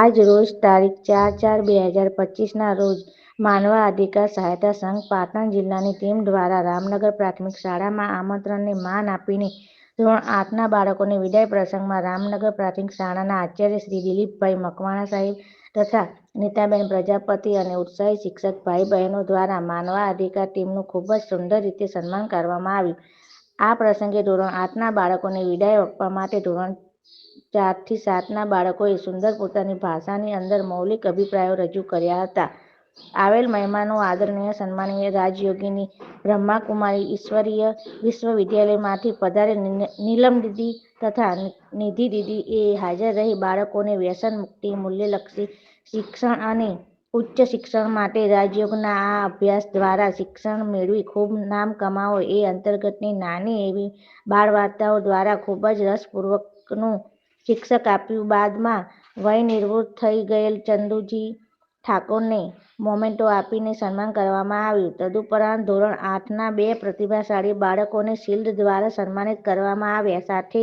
આજ રોજ તારીખ ચાર ચાર બે હજાર પચીસના રોજ માનવ અધિકાર સહાયતા સંઘ પાટણ જિલ્લાની ટીમ દ્વારા રામનગર પ્રાથમિક શાળામાં આમંત્રણને માન આપીને ધોરણ આઠના બાળકોને વિદાય પ્રસંગમાં રામનગર પ્રાથમિક શાળાના આચાર્ય શ્રી દિલીપભાઈ મકવાણા સાહેબ તથા નીતાબેન પ્રજાપતિ અને ઉત્સાહી શિક્ષક ભાઈ બહેનો દ્વારા માનવ અધિકાર ટીમનું ખૂબ જ સુંદર રીતે સન્માન કરવામાં આવ્યું. આ પ્રસંગે ધોરણ આઠના બાળકોને વિદાય આપવા માટે ધોરણ ચારથી સાતના બાળકોએ સુંદર પોતાની ભાષાની અંદર મૌલિક અભિપ્રાયો રજૂ કર્યા હતા. આવેલ મહેમાનો આદરણીય, સન્માનીય રાજયોગીની બ્રહ્માકુમારી ઈશ્વરીય વિશ્વવિદ્યાલયમાંથી પધારે નીલમ દીદી તથા નિધિ દીદી એ હાજર રહી બાળકોને વ્યસન મુક્તિ, મૂલ્યલક્ષી શિક્ષણ અને ઉચ્ચ શિક્ષણ માટે રાજયોગના આ અભ્યાસ દ્વારા શિક્ષણ મેળવી ખૂબ નામ કમાવો. એ અંતર્ગતની નાની એવી બાળવાર્તાઓ દ્વારા ખૂબ જ રસપૂર્વકનું શિક્ષક આપ્યું. બાદમાં વય નિવૃત્ત થઈ ગયેલ ચંદુજી ઠાકોરને મોમેન્ટો આપીને સન્માન કરવામાં આવ્યું. તદુપરાંત ધોરણ આઠના બે પ્રતિભાશાળી બાળકોને શિલ્ડ દ્વારા સન્માનિત કરવામાં આવ્યા. સાથે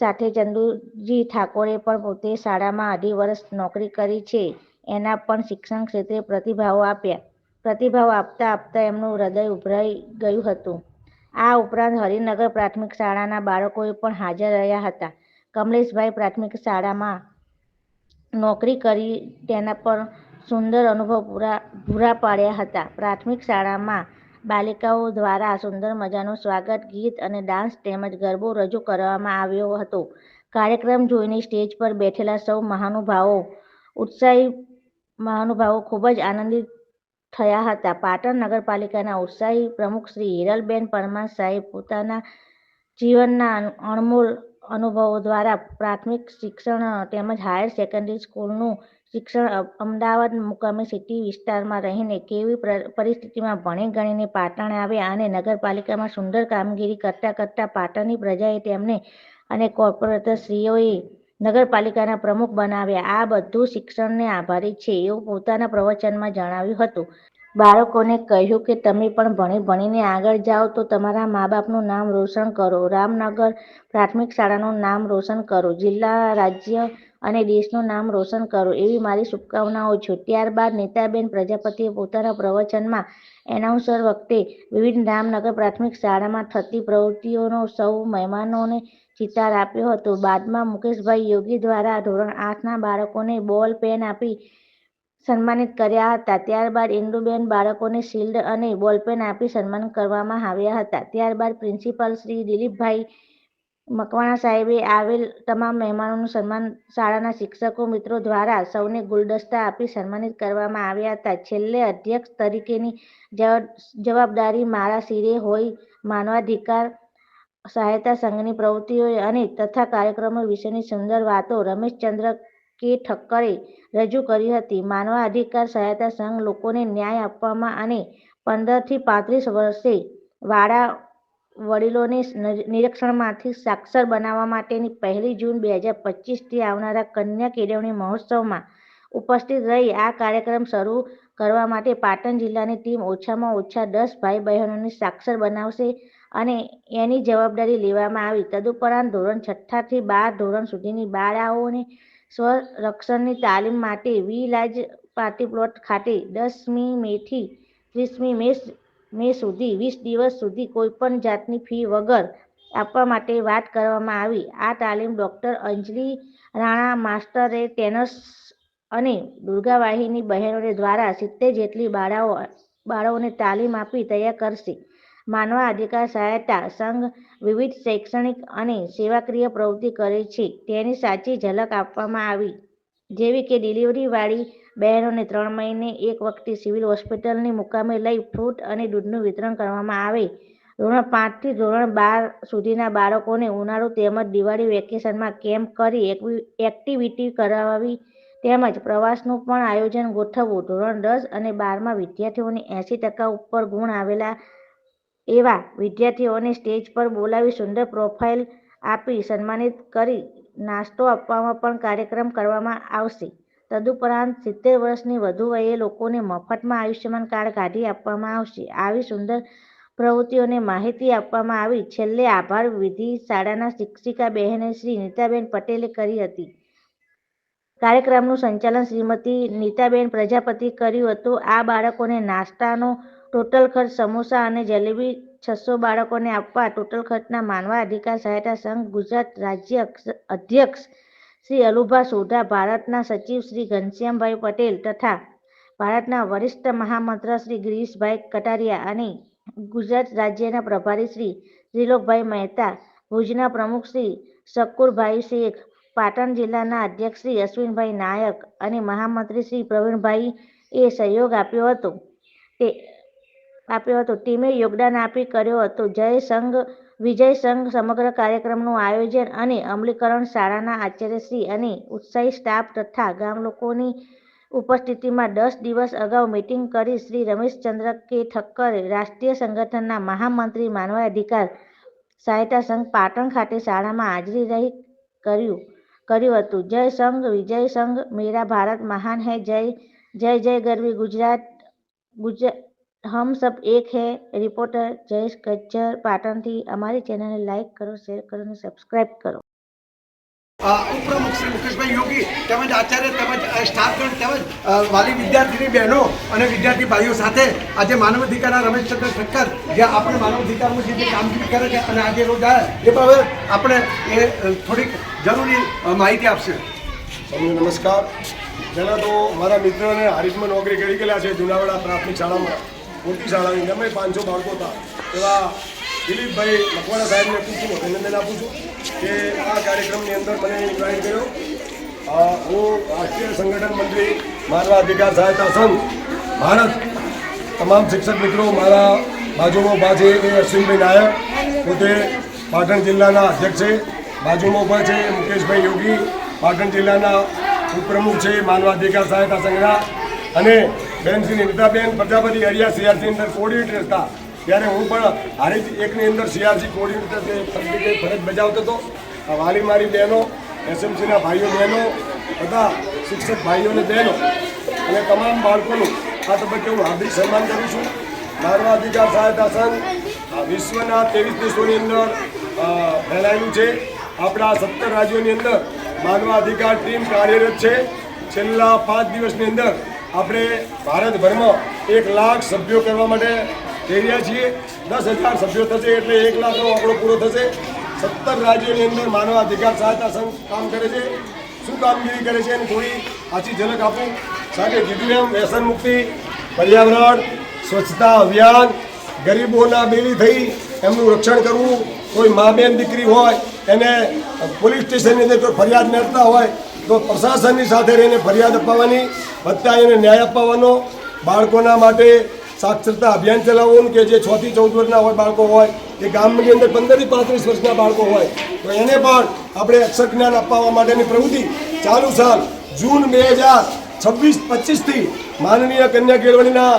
સાથે ચંદુજી ઠાકોરે પણ પોતે શાળામાં અઢી વર્ષ નોકરી કરી છે. એના પણ શિક્ષણ ક્ષેત્રે પ્રતિભાવો આપ્યા. પ્રતિભાવ આપતા આપતા એમનું હૃદય ઉભરાઈ ગયું હતું. આ ઉપરાંત હરિનગર પ્રાથમિક શાળાના બાળકોએ પણ હાજર રહ્યા હતા. કમલેશભાઈ પ્રાથમિક શાળામાં નોકરી કરી તેના પર સુંદર અનુભવ પૂરા પૂરા પાડ્યા હતા. પ્રાથમિક શાળામાં બાલિકાઓ દ્વારા સુંદર મજાનું સ્વાગત, ગીત અને ડાન્સ તેમજ ગરબો રજૂ કરવામાં આવ્યો હતો. કાર્યક્રમ જોઈને સ્ટેજ પર બેઠેલા સૌ મહાનુભાવો ઉત્સાહી, મહાનુભાવો ખૂબ જ આનંદિત થયા હતા. પાટણ નગરપાલિકાના ઉત્સાહી પ્રમુખ શ્રી હિરલબેન પરમાર સાહેબ પોતાના જીવનના અણમોલ અનુભવો દ્વારા પ્રાથમિક શિક્ષણ, તેમજ હાયર સેકન્ડરી સ્કૂલનું શિક્ષણ અમદાવાદ મુકામે સિટી વિસ્તારમાં રહીને કેવી પરિસ્થિતિમાં ભણી ગણીને પાટણ આવ્યા અને નગરપાલિકામાં સુંદર કામગીરી કરતા કરતા પાટણની પ્રજાએ તેમને અને કોર્પોરેટરશ્રીઓએ નગરપાલિકાના પ્રમુખ બનાવ્યા. આ બધું શિક્ષણને આભારી છે એવું પોતાના પ્રવચનમાં જણાવ્યું હતું. બાળકોને કહ્યું કે તમે પણ ભણી ભણીને આગળ જાઓ તો તમારા મા બાપનું નામ રોશન કરો. રામનગર પ્રાથમિક શાળાનું નામ રોશન કરો. જિલ્લા, રાજ્ય અને દેશનું નામ રોશન કરો. એવી મારી શુભકામનાઓ છે. ત્યારબાદ નેતાબેન પ્રજાપતિએ પોતાના પ્રવચનમાં એનાઉન્સર વખતે વિવિધ રામનગર પ્રાથમિક શાળામાં થતી પ્રવૃત્તિઓનો સૌ મહેમાનોને ચિતાર આપ્યો હતો. બાદમાં મુકેશભાઈ યોગી દ્વારા ધોરણ આઠના બાળકોને બોલ, પેન આપી સન્માનિત કર્યા હતા. ત્યારબાદ ઇન્દુબેન બાળકોને શિલ્ડ અને બોલપેન આપી સન્માન કરવામાં આવ્યા હતા. ત્યારબાદ પ્રિન્સિપાલ શ્રી દિલીપભાઈ મકવાણા સાહેબે આવેલ તમામ મહેમાનોનું સન્માન શાળાના શિક્ષકો મિત્રો દ્વારા સૌને ગુલદસ્તા આપી સન્માનિત કરવામાં આવ્યા હતા. છેલ્લે અધ્યક્ષ તરીકેની જવાબદારી મારા શિરે હોય, માનવાધિકાર, સહાયતા સંઘની પ્રવૃત્તિઓ અને તથા કાર્યક્રમો વિશેની સુંદર વાતો રમેશચંદ્ર કે ઠક્કરે રજૂ કરી હતી. માનવ અધિકાર સહાયતા સંઘ લોકોને ન્યાય આપવામાં અને પંદરથી પાંત્રીસ વર્ષે વાળા વડીલોને નિરીક્ષણમાંથી સાક્ષર બનાવવા માટેની પહેલી જૂન બે હજાર પચીસથી આવનારા કન્યા કેળવણી મહોત્સવમાં ઉપસ્થિત રહી. આ કાર્યક્રમ શરૂ કરવા માટે પાટણ જિલ્લાની ટીમ ઓછામાં ઓછા દસ ભાઈ બહેનોને સાક્ષર બનાવશે અને એની જવાબદારી લેવામાં આવી. તદુપરાંત ધોરણ છઠ્ઠાથી બાર ધોરણ સુધીની બાળાઓને સ્વરક્ષણની તાલીમ માટે વિલાજ પાર્ટી પ્લોટ ખાતે દસમી મેથી ત્રીસમી મે મે સુધી વીસ દિવસ સુધી કોઈપણ જાતની ફી વગર આપવા માટે વાત કરવામાં આવી. આ તાલીમ ડોક્ટર અંજલિ રાણા માસ્ટરે ટેનસ અને દુર્ગાવાહિની બહેનો દ્વારા સિત્તેર જેટલી બાળાઓ, બાળાઓને તાલીમ આપી તૈયાર કરશે. માનવ અધિકાર સહાયતા સંઘ વિવિધ શૈક્ષણિક અને સેવાકીય પ્રવૃત્તિ કરે છે. તેની સાચી ઝલક આપવામાં આવી. જેવી કે ડિલિવરીવાળી બહેનોને ત્રણ મહિને એક વખતે સિવિલ હોસ્પિટલની મુકામે લઈ ફ્રૂટ અને દૂધનું વિતરણ કરવામાં આવે. ધોરણ પાંચથી ધોરણ બાર સુધીના બાળકોને ઉનાળુ તેમજ દિવાળી વેકેશનમાં કેમ્પ કરી એક્ટિવિટી કરાવવી તેમજ પ્રવાસનું પણ આયોજન ગોઠવવું. ધોરણ દસ અને બારમાં વિદ્યાર્થીઓને એંસી ટકા ઉપર ગુણ આવેલા એવા વિદ્યાર્થીઓને સ્ટેજ પર બોલાવી સુંદર પ્રોફાઇલ આપી સન્માનિત કરી નાસ્તો આપવામાં પણ કાર્યક્રમ કરવામાં આવશે. તદુપરાંત સિત્તેર વર્ષની વધુ વયે લોકોને મફતમાં આયુષ્યમાન કાર્ડ કાઢી આપવામાં આવશે. આવી સુંદર પ્રવૃત્તિઓને માહિતી આપવામાં આવી. છેલ્લે આભાર. વિધિ શાળાના શિક્ષિકા બહેને શ્રી નીતાબેન પટેલે કરી હતી. કાર્યક્રમનું સંચાલન શ્રીમતી નીતાબેન પ્રજાપતિ કર્યું હતું. આ બાળકોને નાસ્તાનો ટોટલ ખર્ચ સમોસા અને જલેબી છસો બાળકોને આપવા ટોટલ ખર્ચના માનવા અધિકાર સહાયતા સંઘ ગુજરાત રાજ્ય અધ્યક્ષ શ્રી અલુભા સોઢા, ભારતના સચિવ શ્રી ઘનશ્યામભાઈ પટેલ તથા ભારતના વરિષ્ઠ મહામંત્ર શ્રી ગિરીશભાઈ કટારિયા અને ગુજરાત રાજ્યના પ્રભારી શ્રી ત્રિલોકભાઈ મહેતા, ભુજના પ્રમુખ શ્રી શકુરભાઈ શેખ, પાટણ જિલ્લાના અધ્યક્ષ શ્રી અશ્વિનભાઈ નાયક અને મહામંત્રી શ્રી પ્રવીણભાઈ એ સહયોગ આપ્યો હતો. તે આપ્યો હતો. ટીમે યોગદાન આપી કર્યો હતો. જય સંઘ, વિજય સંઘ સમગ્ર કાર્યક્રમનું આયોજન અને અમલીકરણ શાળાના આચાર્યશ્રી અને ઉત્સાહી સ્ટાફ તથા ગામ લોકોની ઉપસ્થિતિમાં દસ દિવસ અગાઉ મીટિંગ કરી શ્રી રમેશચંદ્ર કે ઠક્કરે રાષ્ટ્રીય સંગઠનના મહામંત્રી માનવ અધિકાર સહાયતા સંઘ પાટણ ખાતે શાળામાં હાજરી રહી કર્યું કર્યું હતું. જય સંઘ, વિજય સંઘ, મેરા ભારત, મહાન હૈ, જય જય જય ગરવી ગુજરાત ગુજરાત હમ સબ એક હે રિપોર્ટર જયેશ ગજ્જર પાટણથી અમારી ચેનલને લાઈક કરો શેર કરો અને સબસ્ક્રાઇબ કરો ઉપપ્રમુખ શ્રી મુકેશભાઈ યોગી તેમજ આચાર્ય તેમજ સ્ટાફગણ તેમજ વાલી વિદ્યાર્થીની બહેનો અને વિદ્યાર્થી ભાઈઓ સાથે આજે માનવ અધિકારના રમેશચંદ્ર ઠક્કર જે આપણે માનવ અધિકારમાં જે કામગીરી કરે છે અને આજે રોજ આવ્યા એ બાબતે આપણે એ થોડીક જરૂરી માહિતી આપશે. સૌને નમસ્કાર. પહેલાં તો મારા મિત્રોને હારીજમાં નોકરી કરી ગયેલા છે જુનાવાડા પ્રાથમિક શાળામાં. મોટી શાળાની અમે પાંચસો બાળકો હતા, એવા દિલીપભાઈ મકવાણા સાહેબને પૂછું અભિનંદન આપું છું કે આ કાર્યક્રમની અંદર મને ઇન્વાઇટ કર્યો. હું રાષ્ટ્રીય સંગઠન મંત્રી માનવા અધિકાર સહાયતા સંઘ, ભારત, તમામ શિક્ષક મિત્રો મારા બાજુમાં ઊભા છે એ અશ્વિનભાઈ નાયક, પોતે પાટણ જિલ્લાના અધ્યક્ષ છે. બાજુમાં ઊભા છે મુકેશભાઈ યોગી, પાટણ જિલ્લાના ઉપપ્રમુખ છે માનવાધિકાર સહાયતા સંઘના. અને બેન શ્રી નીતાબેન પ્રજાપતિ એરિયા સીઆરસી અંદર કોઓર્ડિનેટર હતા ત્યારે હું પણ હારી એકની અંદર સીઆરસી કોઓર્ડિનેટર તરીકે ફરજ બજાવતો હતો. વાલી મારી બહેનો એસએમસીના ભાઈઓ બહેનો, બધા શિક્ષક ભાઈઓને બહેનો, અને તમામ બાળકોનું આ તબક્કે હું હાર્દિક સન્માન કરું છું. માનવ અધિકાર સહાયતા સંઘ વિશ્વના ત્રેવીસ દેશોની અંદર ફેલાયેલું છે. આપણા સત્તર રાજ્યોની અંદર માનવ અધિકાર ટીમ કાર્યરત છે. છેલ્લા પાંચ દિવસની અંદર આપણે ભારતભરમાં એક લાખ સભ્યો કરવા માટે જઈ રહ્યા છીએ. દસ હજાર સભ્યો થશે એટલે એક લાખનો આંકડો પૂરો થશે. સત્તર રાજ્યોની અંદર માનવ અધિકાર સહાયતા સંઘ કામ કરે છે. શું કામગીરી કરે છે એની થોડી આછી ઝલક આપું. સાથે કીધું એમ, વ્યસન મુક્તિ, પર્યાવરણ, સ્વચ્છતા અભિયાન, ગરીબોના બેલી થઈ એમનું રક્ષણ કરવું. કોઈ મા બેન દીકરી હોય, એને પોલીસ સ્ટેશનની અંદર કોઈ ફરિયાદ નડતા હોય તો પ્રશાસનની સાથે રહીને ફરિયાદ અપાવવાની વત્તા એને ન્યાય અપાવવાનો, બાળકોના માટે સાક્ષરતા અભિયાન ચલાવવાનું કે જે છથી ચૌદ વર્ષના હોય બાળકો હોય, કે ગામની અંદર પંદરથી પાંત્રીસ વર્ષના બાળકો હોય, તો એને પણ આપણે અક્ષર જ્ઞાન અપાવવા માટેની પ્રવૃત્તિ ચાલુ સાલ જૂન બે હજાર છવ્વીસ પચીસથી માનનીય કન્યા કેળવણીના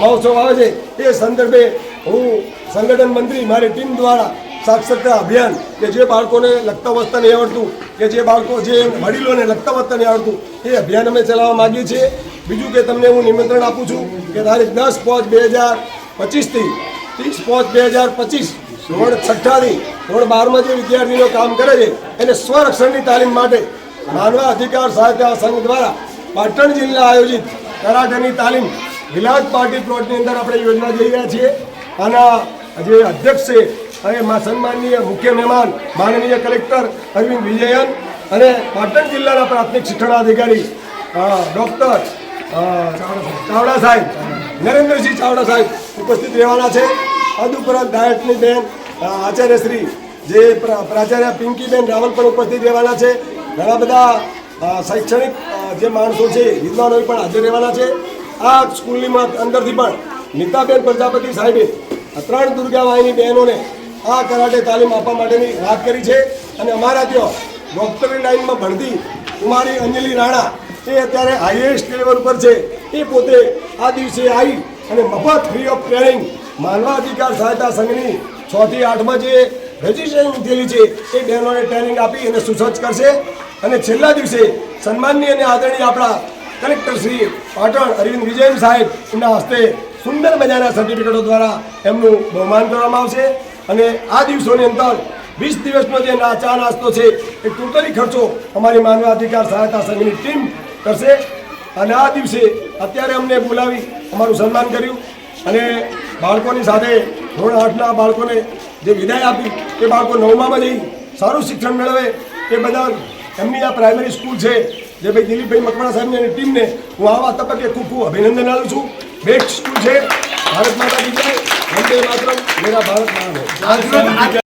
મહોત્સવ આવે છે. એ સંદર્ભે હું સંગઠન મંત્રી, મારી ટીમ દ્વારા સાક્ષરતા અભિયાન કે જે બાળકોને લગતા વસ્તા નહીં આવડતું, કે જે બાળકો, જે વડીલોને લગતા વસ્તા નહીં આવડતું, એ અભિયાન અમે ચલાવવા માગીએ છીએ. બીજું કે તમને હું નિમંત્રણ આપું છું કે તારીખ દસ પાંચ બે હજાર પચીસથી, ત્રીસ પાંચ બે હજાર પચીસ ધોરણ છઠ્ઠાથી ધોરણ બારમાં જે વિદ્યાર્થીઓ કામ કરે છે, એને સ્વરક્ષણની તાલીમ માટે માનવ અધિકાર સહાયતા સંઘ દ્વારા પાટણ જિલ્લા આયોજિત કરાટેની તાલીમ વિલાસ પાર્ટી પ્લોટની અંદર આપણે યોજના જઈ રહ્યા છીએ. આના જે અધ્યક્ષ છે અને મા સન્માનનીય મુખ્ય મહેમાન, માનનીય કલેક્ટર અરવિંદ વિજયન અને પાટણ જિલ્લાના પ્રાથમિક શિક્ષણાધિકારી અધિકારી ડૉક્ટર ચાવડા સાહેબ, નરેન્દ્રસિંહ ચાવડા સાહેબ ઉપસ્થિત રહેવાના છે. તદુપરાંત ડાયટની બેન આચાર્યશ્રી જે પ્ર- પ્રાચાર્ય પિંકીબેન રાવલ પણ ઉપસ્થિત રહેવાના છે. ઘણા બધા શૈક્ષણિક જે માણસો છે, વિદ્વાનો પણ હાજર રહેવાના છે. આ સ્કૂલની અંદરથી પણ નીતાબેન પ્રજાપતિ સાહેબે ત્રણ દુર્ગાવાહિની બહેનોને આ કરાટે તાલીમ આપવા માટેની વાત કરી છે અને અમારા ત્યાં ડૉક્ટરી લાઇનમાં ભણતી કુમારી અંજલિ રાણા એ અત્યારે હાઈએસ્ટ લેવલ પર છે. એ પોતે આ દિવસે આવી અને મફત ફ્રી ઓફ ટ્રેનિંગ માનવાધિકાર સહાયતા સંઘની છ થી આઠમાં જે રજીસ્ટ્રેશન થયેલી છે, એ બહેનોને ટ્રેનિંગ આપી અને સુસજ્જ કરશે. અને છેલ્લા દિવસે સન્માનની અને આદરણીય આપણા કલેક્ટર શ્રી પાટણ અરવિંદ વિજયન સાહેબ એમના હસ્તે સુંદર મજાના સર્ટિફિકેટો દ્વારા એમનું બહુમાન કરવામાં આવશે. અને આ દિવસોની અંદર વીસ દિવસનો જે ચા નાસ્તો છે, એ ટોટલી ખર્ચો અમારી માનવાધિકાર સહાયતા સંઘની ટીમ કરશે. અને આ દિવસે અત્યારે અમને બોલાવી અમારું સન્માન કર્યું અને બાળકોની સાથે ધોરણ આઠના બાળકોને જે વિદાય આપી, એ બાળકો નવમામાં જઈ સારું શિક્ષણ મેળવે. એ બધા એમની આ પ્રાઇમરી સ્કૂલ છે, જે ભાઈ દિલીપભાઈ મકવાણા સાહેબની એની ટીમને હું આવા તબક્કે ખૂબ ખૂબ અભિનંદન આપું છું. બેસ્ટ સ્કૂલ છે, ભારત માતા કી વંદે માતરમ. મેરા ભારત આ